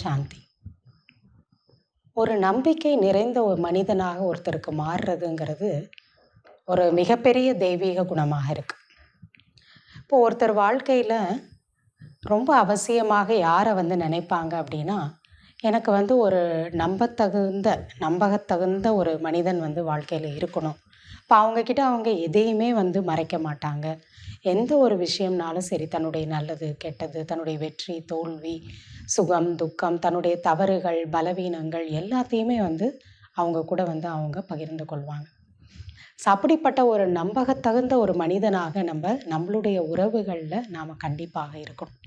சாந்தி. ஒரு நம்பிக்கை நிறைந்த ஒரு மனிதனாக ஒருத்தருக்கு மாறுறதுங்கிறது ஒரு மிகப்பெரிய தெய்வீக குணமாக இருக்குது இப்போ ஒருத்தர் வாழ்க்கையில் ரொம்ப அவசியமாக யாரை வந்து நினைப்பாங்க அப்படின்னா எனக்கு வந்து ஒரு நம்பத்தகுந்த நம்பகத்தகுந்த ஒரு மனிதன் வந்து வாழ்க்கையில் இருக்கணும். இப்போ அவங்கக்கிட்ட அவங்க எதையுமே வந்து மறைக்க மாட்டாங்க. எந்த ஒரு விஷயம்னாலும் சரி தன்னுடைய நல்லது கெட்டது தன்னுடைய வெற்றி தோல்வி சுகம் துக்கம் தன்னுடைய தவறுகள் பலவீனங்கள் எல்லாத்தையுமே வந்து அவங்க கூட வந்து அவங்க பகிர்ந்து கொள்வாங்க. ஸோ அப்படிப்பட்ட ஒரு நம்பகத்தகுந்த ஒரு மனிதனாக நம்ம நம்மளுடைய உறவுகளில் நாம் கண்டிப்பாக இருக்கணும்.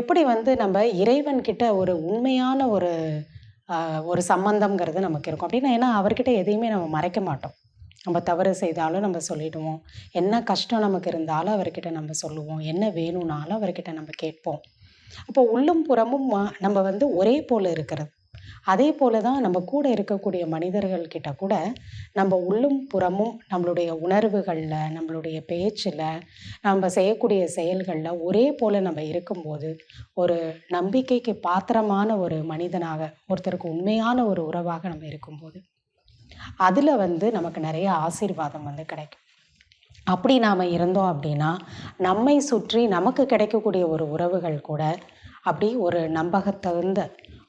எப்படி வந்து நம்ம இறைவன்கிட்ட ஒரு உண்மையான ஒரு ஒரு சம்பந்தங்கிறது நமக்கு இருக்கும். அப்படின்னா ஏன்னா அவர்கிட்ட எதையுமே நம்ம மறைக்க மாட்டோம். நம்ம தவறு செய்தாலும் நம்ம சொல்லிடுவோம். என்ன கஷ்டம் நமக்கு இருந்தாலும் அவர்கிட்ட நம்ம சொல்லுவோம். என்ன வேணும்னாலும் அவர்கிட்ட நம்ம கேட்போம். அப்போ உள்ளும் புறமும் மா- நம்ம வந்து ஒரே போல் இருக்கிறது. அதே போல தான் நம்ம கூட இருக்கக்கூடிய மனிதர்கள் கிட்ட கூட நம்ம உள்ளும் புறமும் நம்மளுடைய உணர்வுகளில் நம்மளுடைய பேச்சில் நம்ம செய்யக்கூடிய செயல்களில் ஒரே போல் நம்ம இருக்கும்போது ஒரு நம்பிக்கைக்கு பாத்திரமான ஒரு மனிதனாக ஒருத்தருக்கு உண்மையான ஒரு உறவாக நம்ம இருக்கும்போது அதில் வந்து நமக்கு நிறைய ஆசீர்வாதம் வந்து கிடைக்கும். அப்படி நாம் இருந்தோம் அப்படின்னா நம்மை சுற்றி நமக்கு கிடைக்கக்கூடிய ஒரு உறவுகள் கூட அப்படி ஒரு நம்பகத்தகுந்த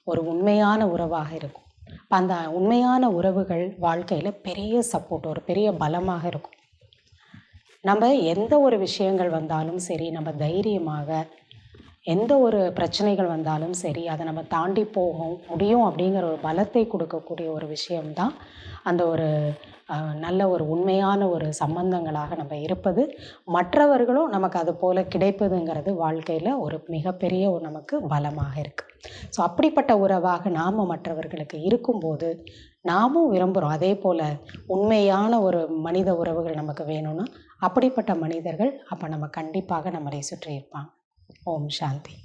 ஒரு உண்மையான உறவாக இருக்கும். அந்த உண்மையான உறவுகள் வாழ்க்கையில் பெரிய சப்போர்ட் ஒரு பெரிய பலமாக இருக்கும். நம்ம எந்த ஒரு விஷயங்கள் வந்தாலும் சரி நம்ம தைரியமாக எந்த ஒரு பிரச்சனைகள் வந்தாலும் சரி அதை நம்ம தாண்டி போகும் முடியும் அப்படிங்கிற ஒரு பலத்தை கொடுக்கக்கூடிய ஒரு விஷயம்தான் அந்த ஒரு நல்ல ஒரு உண்மையான ஒரு சம்பந்தங்களாக நம்ம இருப்பது. மற்றவர்களும் நமக்கு அது போல் கிடைப்பதுங்கிறது வாழ்க்கையில் ஒரு மிகப்பெரிய ஒரு நமக்கு பலமாக இருக்குது ஸோ அப்படிப்பட்ட உறவாக நாம் மற்றவர்களுக்கு இருக்கும்போது நாமும் விரும்புகிறோம் அதே போல் உண்மையான ஒரு மனித உறவுகள் நமக்கு வேணும்னா அப்படிப்பட்ட மனிதர்கள் அப்போ நம்ம கண்டிப்பாக நம்மளை சுற்றி இருப்பாங்க. ஓம் சாந்தி